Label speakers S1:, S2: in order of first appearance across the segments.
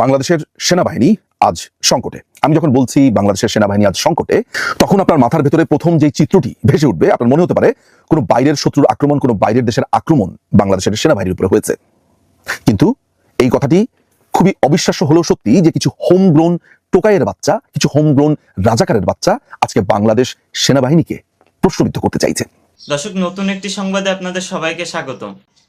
S1: বাংলাদেশের সেনাবাহিনী আজ সংকটে। আমি যখন বলছি বাংলাদেশের সেনাবাহিনী আজ সংকটে, তখন আপনার মাথার ভেতরে প্রথম যে চিত্রটি ভেসে উঠবে, আপনার মনে হতে পারে কোনো বাইরের শত্রুর আক্রমণ, কোনো বাইরের দেশের আক্রমণ বাংলাদেশের সেনাবাহিনীর উপরে হয়েছে। কিন্তু এই কথাটি খুবই অবিশ্বাস্য হলেও সত্যি যে কিছু হোমগ্রোন টোকাইয়ের বাচ্চা, কিছু হোমগ্রোন রাজাকারের বাচ্চা আজকে বাংলাদেশ সেনাবাহিনীকে প্রশ্নবিদ্ধ করতে চাইছে।
S2: দর্শক, নতুন একটি সংবাদে আপনাদের সবাইকে স্বাগতম।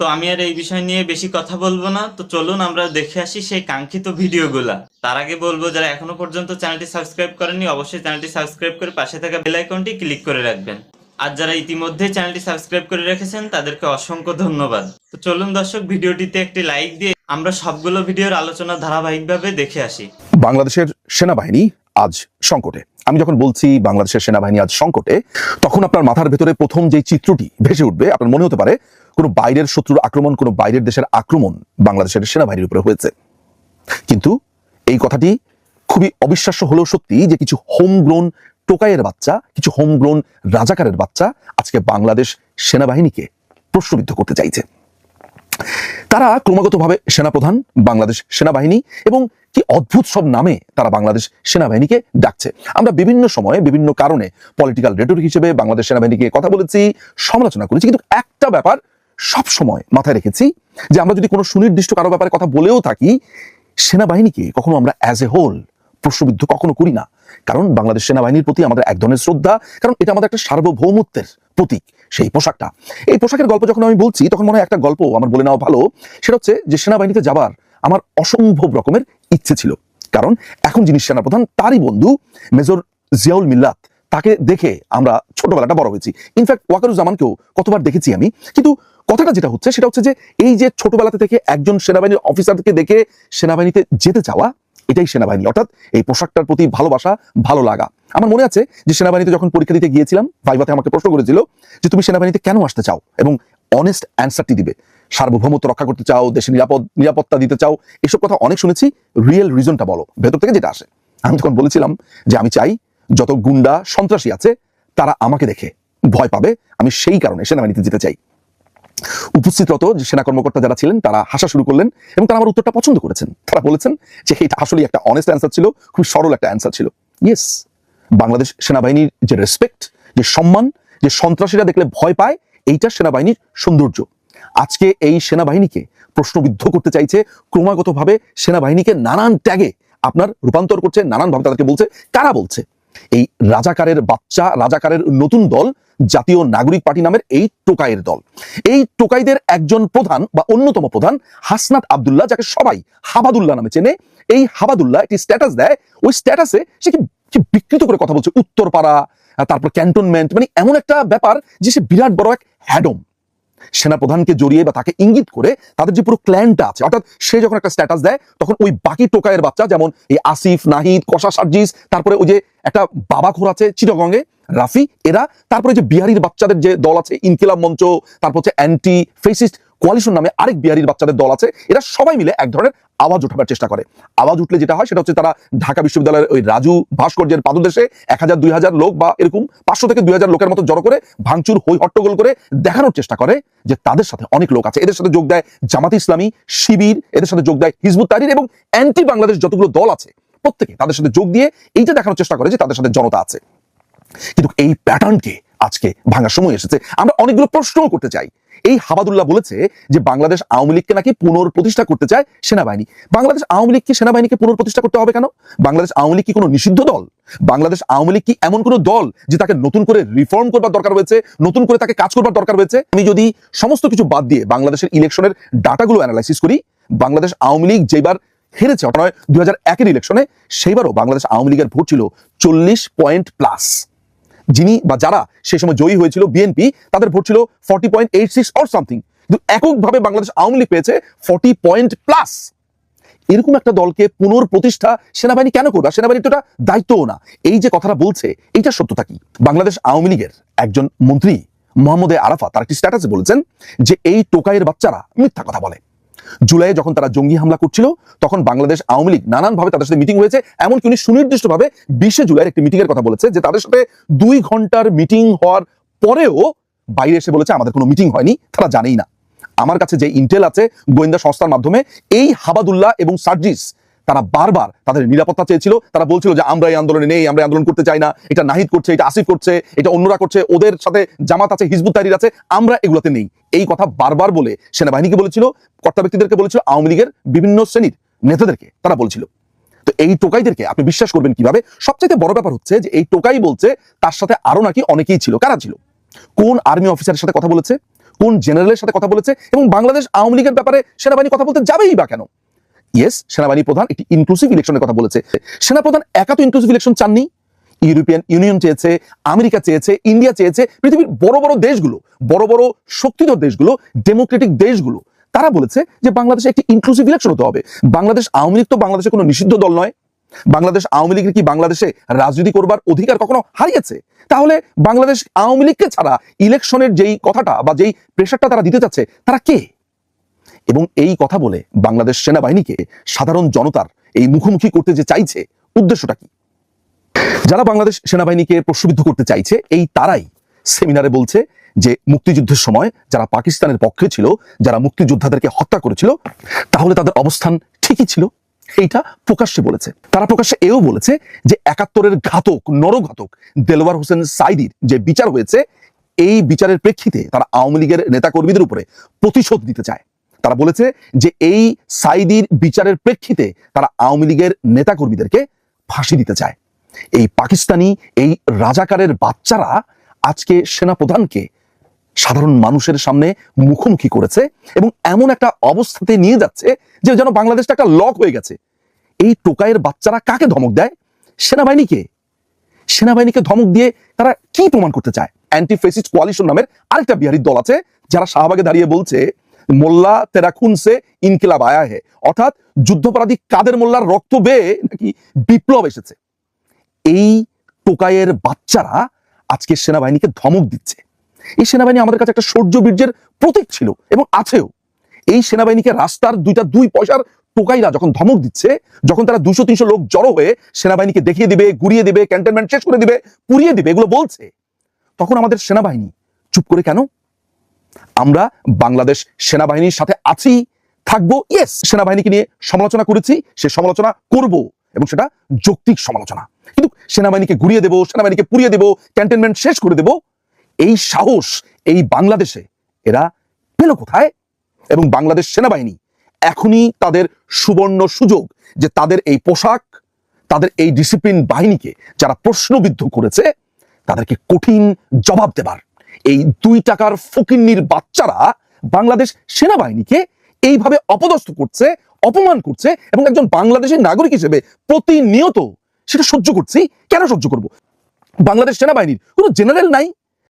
S2: তো আমি আর এই বিষয় নিয়ে বেশি কথা বলব না। তো চলুন আমরা দেখে আসি সেই কাঙ্ক্ষিত ভিডিওগুলা। তার আগে বলব, যারা এখনও পর্যন্ত চ্যানেলটি সাবস্ক্রাইব করেননি, অবশ্যই চ্যানেলটি সাবস্ক্রাইব করে পাশে থাকা বেল আইকনটি ক্লিক করে রাখবেন। আর যারা ইতিমধ্যে চ্যানেলটি সাবস্ক্রাইব করে রেখেছেন, তাদেরকে অসংখ্য ধন্যবাদ। তো চলুন দর্শক, ভিডিওটিতে একটি লাইক দিয়ে আমরা সবগুলো ভিডিওর আলোচনা ধারাবাহিকভাবে দেখে আসি।
S1: বাংলাদেশের সেনাবাহিনী আজ সংকটে। আমি যখন বলছি বাংলাদেশের সেনাবাহিনী আজ সংকটে, তখন আপনার মাথার ভেতরে প্রথম যে চিত্রটি ভেসে উঠবে, আপনার মনে হতে পারে কোনো বাইরের শত্রুর আক্রমণ, কোনো বাইরের দেশের আক্রমণ বাংলাদেশের সেনাবাহিনীর উপরে হয়েছে। কিন্তু এই কথাটি খুবই অবিশ্বাস্য হলেও সত্যি যে কিছু হোমগ্রোন টোকাইয়ের বাচ্চা, কিছু হোমগ্রোন রাজাকারের বাচ্চা আজকে বাংলাদেশ সেনাবাহিনীকে প্রশ্নবিদ্ধ করতে চাইছে। তারা ক্রমাগতভাবে সেনাপ্রধান, বাংলাদেশ সেনাবাহিনী এবং কি অদ্ভুত সব নামে তারা বাংলাদেশ সেনাবাহিনীকে ডাকছে। আমরা বিভিন্ন সময়ে বিভিন্ন কারণে পলিটিক্যাল রেটরিক হিসেবে বাংলাদেশ সেনাবাহিনীকে কথা বলেছি, সমালোচনা করেছি, কিন্তু একটা ব্যাপার সব সময় মাথায় রেখেছি যে আমরা যদি কোনো সুনির্দিষ্ট কারও ব্যাপারে কথা বলেও থাকি, সেনাবাহিনীকে কখনো আমরা অ্যাজ এ হোল প্রশ্নবিদ্ধ কখনো করি না। কারণ বাংলাদেশ সেনাবাহিনীর প্রতি আমাদের এক ধরনের শ্রদ্ধা, কারণ এটা আমাদের একটা সার্বভৌমত্বের প্রতীক, সেই পোশাকটা। এই পোশাকের গল্প যখন আমি বলছি, তখন মনে হয় একটা গল্প আমার বলে নেওয়া ভালো। সেটা হচ্ছে যে সেনাবাহিনীতে যাবার আমার অসম্ভব রকমের ইচ্ছে ছিল। কারণ এখন যিনি সেনাপ্রধান, তারই বন্ধু মেজর জিয়াউল মিল্লাত। তাকে দেখে আমরা ছোটবেলাটা বড় হয়েছি। ইনফ্যাক্ট ওয়াকারুজ্জামানকেও কতবার দেখেছি আমি। কিন্তু কথাটা যেটা হচ্ছে, সেটা হচ্ছে যে এই যে ছোটবেলাতে থেকে একজন সেনাবাহিনীর অফিসারকে দেখে সেনাবাহিনীতে যেতে চাওয়া, এটাই সেনাবাহিনী। অর্থাৎ এই পোশাকটার প্রতি ভালোবাসা, ভালো লাগা। আমার মনে আছে যে সেনাবাহিনীতে যখন পরীক্ষা দিতে গিয়েছিলাম, ভাইবাতে আমাকে প্রশ্ন করেছিল যে তুমি সেনাবাহিনীতে কেন আসতে চাও? এবং অনেস্ট অ্যান্সারটি দিবে। সার্বভৌমত্ব রক্ষা করতে চাও, দেশে নিরাপদ, নিরাপত্তা দিতে চাও, এসব কথা অনেক শুনেছি। রিয়েল রিজনটা বলো। ভেতর থেকে যেটা আসে। আমি তখন বলেছিলাম যে আমি চাই যত গুন্ডা সন্ত্রাসী আছে, তারা আমাকে দেখে ভয় পাবে, আমি সেই কারণে সেনাবাহিনীতে যেতে চাই। উপস্থিতরত যে সেনা কর্মকর্তা যারা ছিলেন, তারা হাসা শুরু করলেন এবং তারা আমার উত্তরটা পছন্দ করেছেন। তারা বলেছেন যে এটা আসলে একটা অনেস্ট অ্যান্সার ছিল খুব সরল একটা অ্যান্সার ছিল। ইয়েস বাংলাদেশ সেনাবাহিনীর যে রেসপেক্ট যে সম্মান, যে সন্ত্রাসীরা দেখলে ভয় পায়, এইটা সেনাবাহিনীর সৌন্দর্য। আজকে এই সেনাবাহিনীকে প্রশ্নবিদ্ধ করতে চাইছে, ক্রমাগতভাবে সেনাবাহিনীকে নানান ট্যাগে আপনার রূপান্তর করছে, নানানভাবে তাদেরকে বলছে, কারা বলছে? এই রাজাকারের বাচ্চা, রাজাকারের নতুন দল জাতীয় নাগরিক পার্টি নামের এই টোকাইয়ের দল। এই টোকাইদের একজন প্রধান বা অন্যতম প্রধান হাসনাত আবদুল্লাহ, যাকে সবাই হাবাদুল্লাহ নামে চেনে। এই হাবাদুল্লাহ একটি স্ট্যাটাস দেয়। ওই স্ট্যাটাসে সে কি বিকৃত করে কথা বলছে? উত্তরপাড়া, তারপর ক্যান্টনমেন্ট মানে এমন একটা ব্যাপার যে সে বিরাট বড় এক হ্যাডম সেনাপ্রধানকে জড়িয়ে বা তাকে ইঙ্গিত করে তাদের যে পুরো ক্ল্যানটা আছে, অর্থাৎ সে যখন একটা স্ট্যাটাস দেয়, তখন ওই বাকি টোকায়ের বাচ্চা, যেমন এই আসিফ, নাহিদ, কষা সার্জিস, তারপরে ওই যে একটা বাবা খোর আছে চিটগঙ্গে রাফি, এরা, তারপরে যে বিহারির বাচ্চাদের যে দল আছে, ইনকিলাব মঞ্চ, তারপর হচ্ছে অ্যান্টি ফেসিস্ট কোয়ালিশন নামে আরেক বিহারির বাচ্চাদের দল আছে। এরা সবাই মিলে এক ধরনের আওয়াজ উঠাবার চেষ্টা করে। আওয়াজ উঠলে যেটা হয় সেটা হচ্ছে তারা ঢাকা বিশ্ববিদ্যালয়ের ওই রাজু ভাস্কর্যের পাদদেশে এক হাজার, দুই হাজার লোক বা এরকম পাঁচশো থেকে দুই হাজার লোকের মতো জড়ো করে ভাঙচুর হই হট্টগোল করে দেখানোর চেষ্টা করে যে তাদের সাথে অনেক লোক আছে। এদের সাথে যোগ দেয় জামাত ইসলামী, শিবির, এদের সাথে যোগ দেয় হিজবুত তাহরির এবং অ্যান্টি বাংলাদেশ যতগুলো দল আছে, প্রত্যেকে তাদের সাথে যোগ দিয়ে এইটা দেখানোর চেষ্টা করে যে তাদের সাথে জনতা আছে। কিন্তু এই প্যাটার্নকে আজকে ভাঙার সময় এসেছে। আমরা অনেকগুলো প্রশ্নও করতে চাই। এই হাবাদুল্লাহ বলেছে যে বাংলাদেশ আওয়ামী লীগকে নাকি পুনর্প্রতিষ্ঠা করতে চায় সেনাবাহিনী। বাংলাদেশ আওয়ামী লীগকে সেনাবাহিনীকে পুনর্প্রতিষ্ঠা করতে হবে কেন? বাংলাদেশ আওয়ামী লীগ কি কোনো নিষিদ্ধ দল? বাংলাদেশ আওয়ামী লীগ কি এমন কোনো দল যে তাকে নতুন করে রিফর্ম করবার দরকার হয়েছে, নতুন করে তাকে কাজ করবার দরকার হয়েছে? আমি যদি সমস্ত কিছু বাদ দিয়ে বাংলাদেশের ইলেকশনের ডাটাগুলো অ্যানালাইসিস করি, বাংলাদেশ আওয়ামী লীগ যেবার হেরেছে নয়, দুই হাজার একের ইলেকশনে সেইবারও বাংলাদেশ আওয়ামী লীগের ভোট ছিল চল্লিশ পয়েন্ট প্লাস যিনি বা যারা সেই সময় জয়ী হয়েছিল বিএনপি তাদের ভোট ছিল forty point eight six or something কিন্তু এককভাবে বাংলাদেশ আওয়ামী লীগ পেয়েছে ফর্টি পয়েন্ট প্লাস এরকম একটা দলকে পুনর্প্রতিষ্ঠা সেনাবাহিনী কেন করবে? সেনাবাহিনীর তো দায়িত্বও না। এই যে কথাটা বলছে এইটা সত্যতা কি? বাংলাদেশ আওয়ামী লীগের একজন মন্ত্রী মোহাম্মদ আরাফা তার একটি স্ট্যাটাসে বলেছেন যে, এই টোকাইয়ের বাচ্চারা মিথ্যা কথা বলে। জুলাইয়ে যখন তারা জঙ্গি হামলা করছিল, তখন বাংলাদেশ আওয়ামী লীগ নানানভাবে তাদের সাথে মিটিং হয়েছে। এমনকি উনি সুনির্দিষ্টভাবে বিশে জুলাইয়ের একটি মিটিং এর কথা বলেছে, যে তাদের সাথে দুই ঘণ্টার মিটিং হওয়ার পরেও বাইরে এসে বলেছে, আমাদের কোনো মিটিং হয়নি, তারা জানেই না। আমার কাছে যে ইন্টেল আছে, গোয়েন্দা সংস্থার মাধ্যমে, এই হাবাদুল্লাহ এবং সার্জিস তারা বারবার তাদের নিরাপত্তা চেয়েছিল। তারা বলছিল যে, আমরা এই আন্দোলনে নেই, আমরা আন্দোলন করতে চাই না। এটা নাহিদ করছে, এটা আসিফ করছে, এটা অন্যরা করছে, ওদের সাথে জামাত আছে, হিজবুত তাহরির আছে, আমরা এগুলোতে নেই। এই কথা বারবার বলে সেনাবাহিনীকে বলেছিল, কর্তা ব্যক্তিদেরকে বলেছিল, আওয়ামী লীগের বিভিন্ন শ্রেণির নেতাদেরকে তারা বলছিল। তো এই টোকাইদেরকে আপনি বিশ্বাস করবেন কীভাবে? সবচেয়ে বড় ব্যাপার হচ্ছে যে, এই টোকাই বলছে, তার সাথে আরও নাকি অনেকেই ছিল। কারা ছিল? কোন আর্মি অফিসারের সাথে কথা বলেছে? কোন জেনারেলের সাথে কথা বলেছে? এবং বাংলাদেশ আওয়ামী লীগের ব্যাপারে সেনাবাহিনী কথা বলতে যাবেই বা কেন? ইয়েস সেনাবাহিনী প্রধান একটি ইনক্লুসিভ ইলেকশনের কথা বলেছে। সেনাপ্রধান একা তো ইনক্লুসিভ ইলেকশন চাননি। ইউরোপিয়ান ইউনিয়ন চেয়েছে আমেরিকা চেয়েছে ইন্ডিয়া চেয়েছে, পৃথিবীর বড় বড় দেশগুলো, বড় বড় শক্তিধর দেশগুলো ডেমোক্রেটিক দেশগুলো, তারা বলেছে যে বাংলাদেশে একটি ইনক্লুসিভ ইলেকশন হতে হবে। বাংলাদেশ আওয়ামী লীগ তো বাংলাদেশে কোনো নিষিদ্ধ দল নয়। বাংলাদেশ আওয়ামী লীগের কি বাংলাদেশে রাজনীতি করবার অধিকার কখনো হারিয়েছে? তাহলে বাংলাদেশ আওয়ামী লীগকে ছাড়া ইলেকশনের যেই কথাটা বা যেই প্রেশারটা তারা দিতে চাচ্ছে, তারা কে? এবং এই কথা বলে বাংলাদেশ সেনাবাহিনীকে সাধারণ জনতার এই মুখোমুখি করতে যে চাইছে, উদ্দেশ্যটা কি? যারা বাংলাদেশ সেনাবাহিনীকে প্রশ্নবিদ্ধ করতে চাইছে, এই তারাই সেমিনারে বলছে যে মুক্তিযুদ্ধের সময় যারা পাকিস্তানের পক্ষে ছিল, যারা মুক্তিযোদ্ধাদেরকে হত্যা করেছিল, তাহলে তাদের অবস্থান ঠিকই ছিল। এইটা প্রকাশ্যে বলেছে। তারা প্রকাশ্যে এও বলেছে যে একাত্তরের ঘাতক, নরঘাতক দেলোয়ার হোসেন সাইদির যে বিচার হয়েছে, এই বিচারের প্রেক্ষিতে তারা আওয়ামী লীগের নেতাকর্মীদের উপরে প্রতিশোধ নিতে চায়। তারা বলেছে যে এই সাইদির বিচারের প্রেক্ষিতে তারা আওয়ামী লীগের নেতাকর্মীদেরকে ফাঁসি দিতে চায়। এই পাকিস্তানি, এই রাজাকারের বাচ্চারা আজকে সেনাপ্রধানকে সাধারণ মানুষের সামনে মুখোমুখি করেছে এবং এমন একটা অবস্থাতে নিয়ে যাচ্ছে যে যেন বাংলাদেশটা একটা লক হয়ে গেছে। এই টোকাইয়ের বাচ্চারা কাকে ধমক দেয়? সেনাবাহিনীকে। সেনাবাহিনীকে ধমক দিয়ে তারা কি প্রমাণ করতে চায়? অ্যান্টি ফেসিস্ট কোয়ালিশন নামের আরেকটা বিহারির দল আছে, যারা শাহবাগে দাঁড়িয়ে বলছে মোল্লা তেরা খুনসে ইনকিলাব আয়া হে। অর্থাৎ যুদ্ধপরাধী কাদের মোল্লার রক্ত বেয়ে নাকি বিপ্লব এসেছে? এই টোকাইয়ের বাচ্চারা আজকে সেনাবাহিনীকে ধমক দিচ্ছে। এই সেনাবাহিনী আমাদের কাছে একটা শৌর্য বীর্যের প্রতীক ছিল এবং আছেও। এই সেনাবাহিনীকে রাস্তার দুইটা দুই পয়সার টোকাইরা যখন ধমক দিচ্ছে, যখন তারা দুশো, তিনশো লোক জড়ো হয়ে সেনাবাহিনীকে দেখিয়ে দিবে, ঘুরিয়ে দিবে ক্যান্টনমেন্ট শেষ করে দিবে, পুড়িয়ে দিবে, এগুলো বলছে, তখন আমাদের সেনাবাহিনী চুপ করে কেন? আমরা বাংলাদেশ সেনাবাহিনীর সাথে আছি, থাকব ইয়েস সেনাবাহিনীকে নিয়ে সমালোচনা করেছি, সে সমালোচনা করব এবং সেটা যৌক্তিক সমালোচনা। কিন্তু সেনাবাহিনীকে ঘুরিয়ে দেব, সেনাবাহিনীকে পুড়িয়ে দেব ক্যান্টনমেন্ট শেষ করে দেব, এই সাহস, এই বাংলাদেশে এরা পেল কোথায়? এবং বাংলাদেশ সেনাবাহিনী এখনই তাদের সুবর্ণ সুযোগ যে তাদের এই পোশাক, তাদের এই ডিসিপ্লিন বাহিনীকে যারা প্রশ্নবিদ্ধ করেছে, তাদেরকে কঠিন জবাব দেবার। এই দুই টাকার ফকিন্নির বাচ্চারা বাংলাদেশ সেনাবাহিনীকে এইভাবে অপদস্থ করছে, অপমান করছে এবং একজন বাংলাদেশের নাগরিক হিসেবে প্রতিনিয়ত সেটা সহ্য করছি। কেন সহ্য করব? বাংলাদেশ সেনাবাহিনীর কোনো জেনারেল নাই